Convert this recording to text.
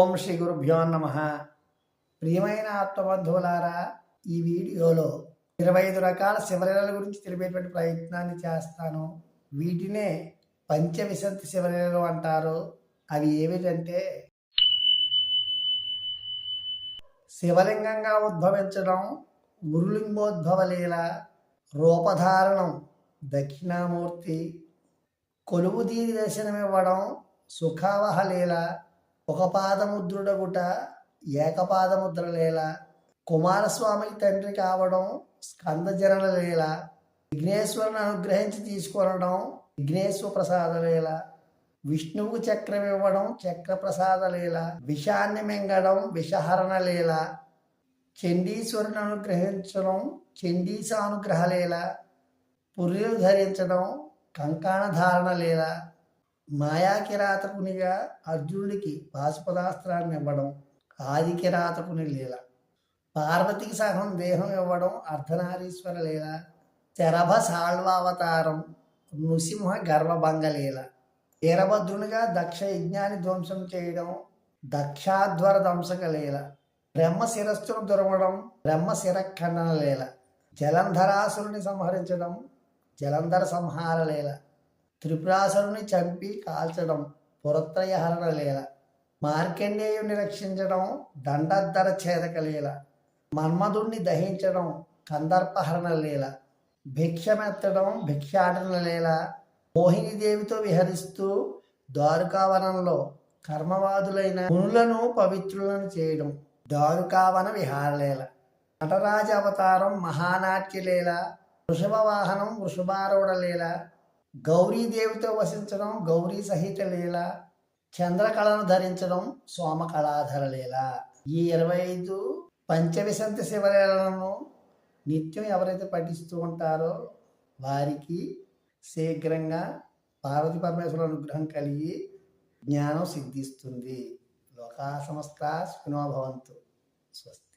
ఓం శ్రీ గురుభ్యో నమ. ప్రియమైన ఆత్మబంధువులారా ఈ వీడియోలో ఇరవై ఐదు రకాల శివలీలల గురించి తెలిపేటువంటి ప్రయత్నాన్ని చేస్తాను. వీటినే పంచవిశంతి శివలీలలు అంటారు. అవి ఏమిటంటే శివలింగంగా ఉద్భవించడం ఉరులింగోద్భవ లీల రూపధారణం దక్షిణామూర్తి కొలువుదీరి దర్శనమివ్వడం సుఖావహ లీల ఒక పాదముద్రుడగుట ఏకపాదముద్ర లీల. కుమారస్వామికి తండ్రి కావడం స్కందజనన లీల. విఘ్నేశ్వరుని అనుగ్రహించి తీసుకొనడం విఘ్నేశ్వర ప్రసాద లీల. విష్ణువుకు చక్రం ఇవ్వడం చక్ర ప్రసాద లీల. విషాన్ని మింగడం విషహరణ లీల. చండీశ్వరుని అనుగ్రహించడం చండీసానుగ్రహ లీల. పుర్రెలు ధరించడం కంకాణ ధారణ మాయాకిరాతకునిగా మాయా కిరాతకునిగా అర్జునుడికి పాశుపదాస్త్రాన్ని ఇవ్వడం ఆది కిరాతకుని లీల పార్వతికి సహం దేహం ఇవ్వడం అర్ధనారీశ్వర లీల శరభ సాల్వావతారం నృసింహ గర్వభంగ లీల వీరభద్రునిగా దక్ష యజ్ఞాన్ని ధ్వంసం చేయడం దక్షాధ్వర ధ్వంసక లీల బ్రహ్మ శిరస్సును దురవడం బ్రహ్మ శిరఖండన లీల జలంధరాసురుని సంహరించడం జలంధర సంహార లీల త్రిపురాసురుని చంపి కాల్చడం పురత్రయహరణ లీల. మార్కండేయుని రక్షించడం దండద్దర ఛేదక లీల. మన్మధుణ్ణి దహించడం కందర్పహరణ లీల. భిక్షమెత్తడం భిక్షాటన లీల. మోహినీదేవితో విహరిస్తూ ద్వారకావనంలో కర్మవాదులైన మునులను పవిత్రులను చేయడం దారుకావన విహారలీల నటరాజ అవతారం మహానాట్యలీల వృషభ వాహనం వృషభారూఢ లీల. గౌరీదేవితో వసించడం గౌరీ సహిత లీల చంద్రకళను ధరించడం సోమకళాధర లీల. ఈ ఇరవై ఐదు పంచవిశంతి శివలీలను నిత్యం ఎవరైతే పఠిస్తూ ఉంటారో వారికి శీఘ్రంగా పార్వతి పరమేశ్వరుల అనుగ్రహం కలిగి జ్ఞానం సిద్ధిస్తుంది. లోకా సమస్త స్వస్తి.